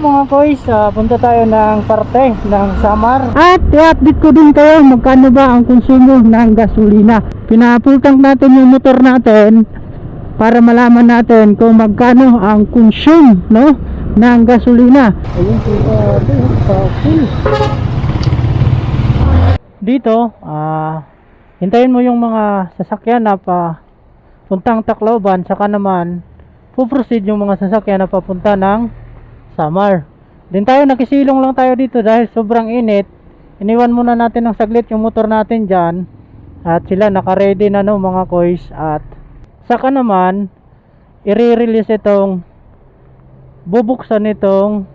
mga boys, ah, punta tayo ng parte ng Samar. At i-update ko din kayo magkano ba ang konsumo ng gasolina. Pinapultang natin yung motor natin para malaman natin kung magkano ang consume no, ng gasolina. Ayun po sa full. Dito, ah, hintayin mo yung mga sasakyan na pa puntang Tacloban, saka naman puproceed yung mga sasakyan na papunta ng Samar. Din tayo nakisilong lang tayo dito dahil sobrang init. Iniwan muna natin ng saglit yung motor natin dyan. At sila naka-ready na no mga koys. At saka naman, i-release itong bubuksan itong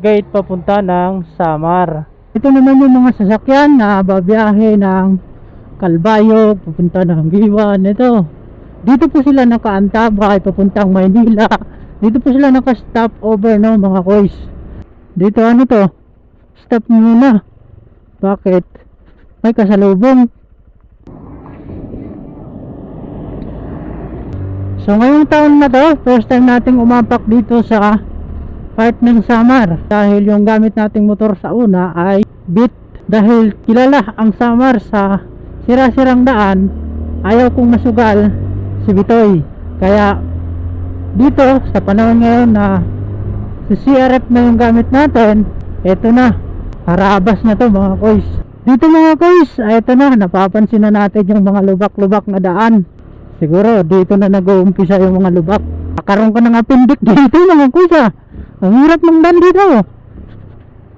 gate papunta ng Samar. Ito naman yung mga sasakyan na babiyahe ng Kalbayog, papunta ng Giwan. Ito, dito po sila nakaantabay papuntang Maynila. Dito po sila naka-stop over no mga koys. Dito ano to? Stop muna. Bakit? May kasalubong. So ngayong taon na to, first time nating umapak dito sa part ng Samar dahil yung gamit nating motor sa una ay bit dahil kilala ang Samar sa sira-sirang daan ayaw kong masugal si Bitoy kaya dito sa panahon ngayon na si CRF na yung gamit natin eto na. Harabas na to mga koys. Dito mga koys eto na. Napapansin na natin yung mga lubak-lubak na daan. Siguro dito na nag-uumpisa yung mga lubak. Nakaroon ka ng appendix dito mga koys ah. Ang hirap ng daan dito.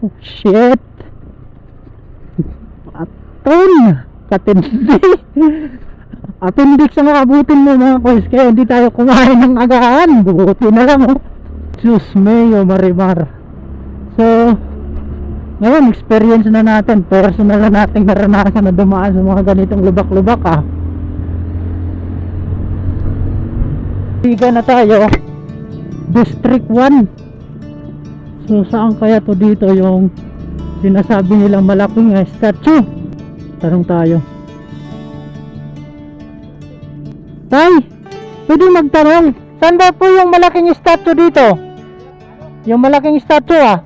Oh shit. Aton katindi appendix ang abutin mo mga koys kaya hindi tayo kumain ng agahan buti na lang oh. Diyos mayo marimar. So ngayon experience na natin personal na nating naranasan na dumaan sa mga ganitong lubak-lubak ah. Tiga na tayo. District 1 So saan kaya to dito yung sinasabi nilang malaking statue? Tanong tayo Tay, pwede magtanong, saan ba po yung malaking statue dito? Yung malaking statue ah.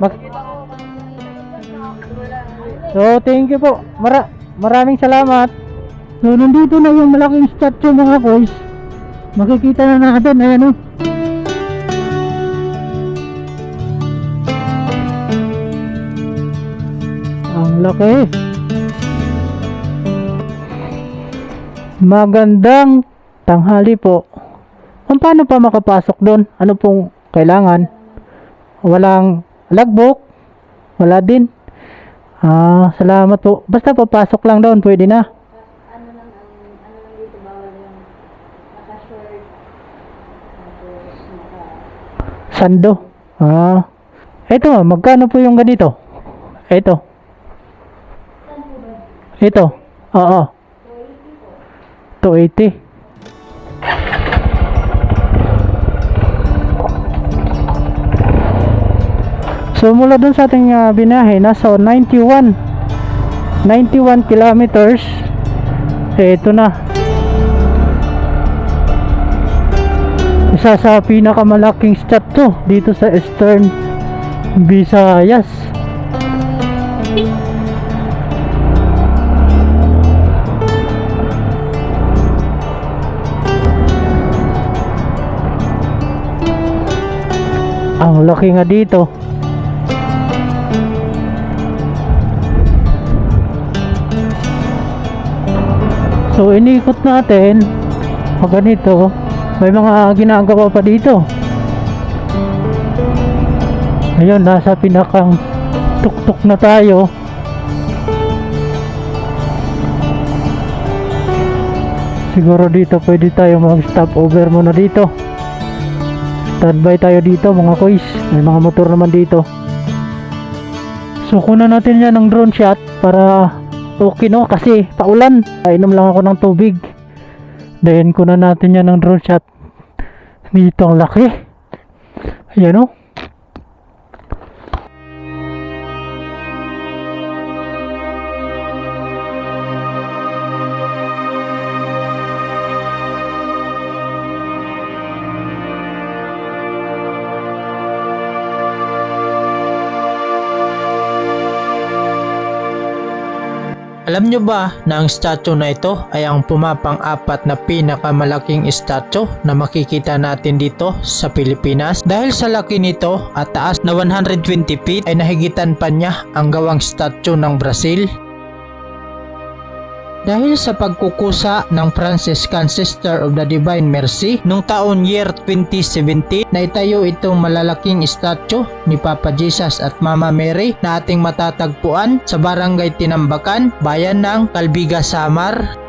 Mag- so, thank you po. Mara maraming salamat. So, nandito na yung malaking statue mga boys. Makikita na natin, ayan oh. Ang laki. Magandang tanghali po. Kung paano pa makapasok doon? Ano pong kailangan? Walang logbook? Wala din. Ah, salamat po. Basta papasok lang doon, pwede na. ano lang ang ano lang dito bawal yung naka-short Sando. Ah. Ito, magkano po yung ganito? Ito. Ito. Oo. 280. So mula dun sa ating uh, binahe, nasa 91 91 kilometers. Eh, ito na. Isa sa pinakamalaking statue dito sa Eastern Visayas ang laki nga dito. So inikot natin pag ganito may mga ginagawa pa dito. Ayun nasa pinakang tuktok na tayo. Siguro dito pwede tayo mag stop over muna dito Standby tayo dito mga kois May mga motor naman dito. So kunan natin yan ng drone shot para okay no? Kasi paulan. Inom lang ako ng tubig. Then kunan natin yan ng drone shot. Dito ang laki. Ayan o Alam nyo ba na ang statue na ito ay ang pumapang-apat na pinakamalaking statue na makikita natin dito sa Pilipinas? Dahil sa laki nito at taas na 120 feet ay nahigitan pa niya ang gawang statue ng Brazil. Dahil sa pagkukusa ng Franciscan Sister of the Divine Mercy nung taon year 2017 na itayo itong malalaking statue ni Papa Jesus at Mama Mary na ating matatagpuan sa Barangay Tinambakan, bayan ng Calbiga, Samar.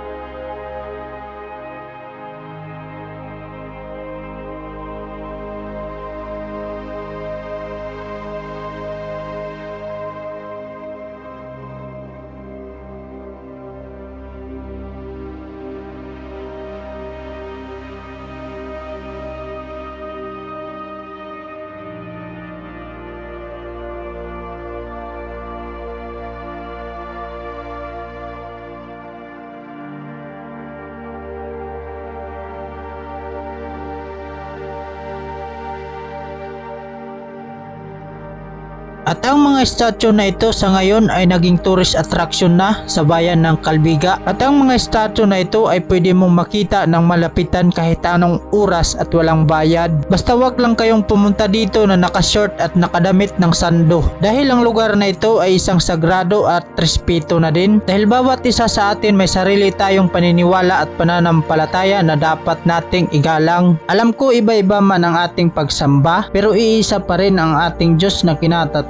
At ang mga statue na ito sa ngayon ay naging tourist attraction na sa bayan ng Calbiga. At ang mga statue na ito ay pwede mong makita ng malapitan kahit anong oras at walang bayad. Basta wag lang kayong pumunta dito na nakashort at nakadamit ng sando. Dahil ang lugar na ito ay isang sagrado at respeto na din. Dahil bawat isa sa atin may sarili tayong paniniwala at pananampalataya na dapat nating igalang. Alam ko iba-iba man ang ating pagsamba pero iisa pa rin ang ating Diyos na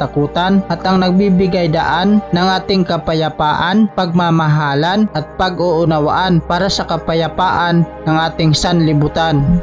kinatatakutan at ang nagbibigay daan ng ating kapayapaan, pagmamahalan at pag-uunawaan para sa kapayapaan ng ating sanlibutan.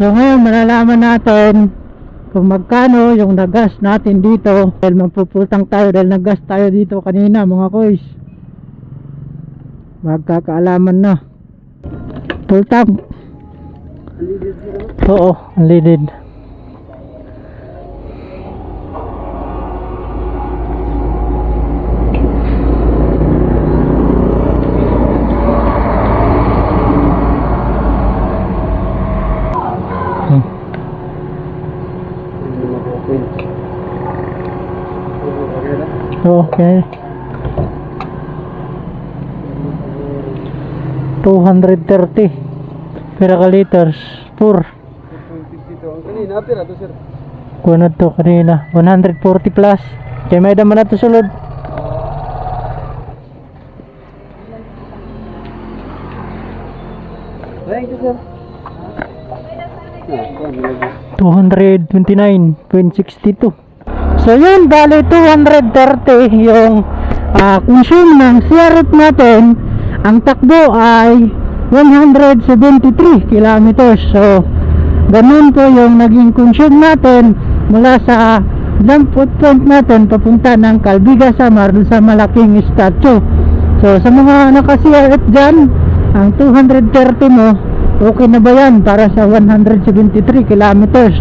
So ngayon malalaman natin kung magkano yung nagas natin dito. Dahil magpuputang tayo dahil nagas tayo dito kanina mga koys. Magkakaalaman na. Full tank oo unleaded Okay. 230 liters per Kanina, pira to sir. kuha na to kanina 140 plus kaya may daman na to sulod Thank you sir. Ah, kuwan, lagi. 229.62 so yun bali 230 yung ah, consume ng CRF natin. Ang takbo ay 173 kilometers. So ganun po yung naging consume natin mula sa dump point natin papunta ng Calbiga Samar sa malaking statue. So sa mga naka CRF dyan ang 230 mo okay na ba yan para sa 173 kilometers